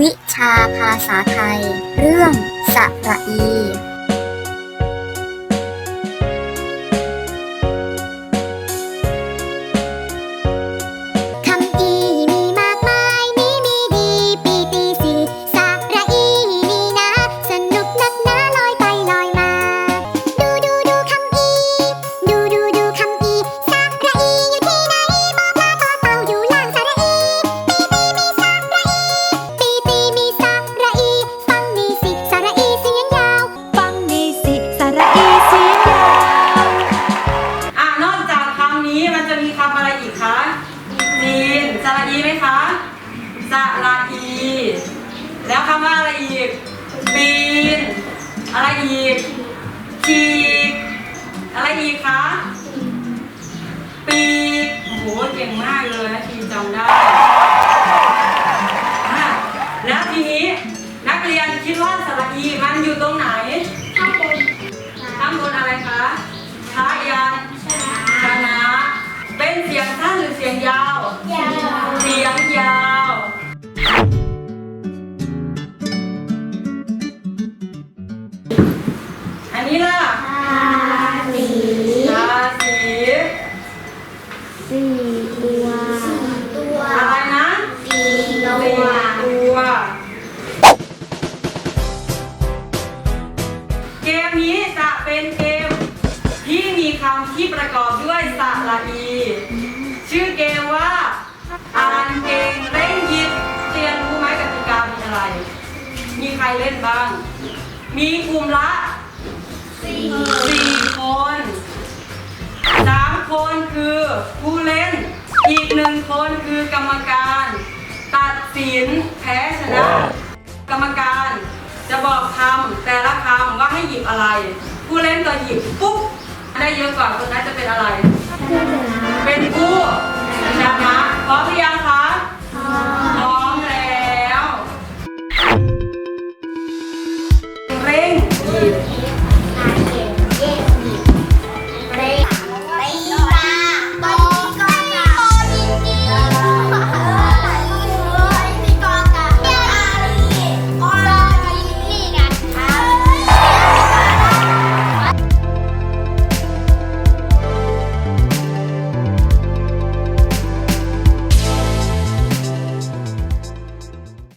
วิชาภาษาไทย เรื่องสระอี นี้มันจะมีคำอะไรอีกคะจีนสระอีไหมคะสระอี แล้วคำว่าอะไรอีกปีน อะไรอีกฉีกอะไรอีกคะปีกโอ้โหเก่งมากเลยนะทีจำได้อะแล้วทีนี้นักเรียนคิดว่าสระอีมันอยู่ตรงไหน หรือเสียงยาว ยาวเสียงยาว อันนี้ล่ะทาสีชาสีสี่ตัวตัวอะไรนะสี่ตัสี่วตัว เกมนี้จะเป็นเกมที่มีคำที่ประกอบด้วยสระอี ชื่อเกมว่าอ่านเก่งเล่นหยิบเรียนรู้ไหมกติกามีอะไร มีใครเล่นบ้าง มีกลุ่มละสี่คนสามคนคือผู้เล่น อีกหนึ่งคนคือกรรมการ ตัดสินแพ้ชนะ กรรมการจะบอกคำแต่ละคำว่าให้หยิบอะไร ผู้เล่นก็หยิบปุ๊บได้เยอะกว่าคนนั้นจะเป็นอะไร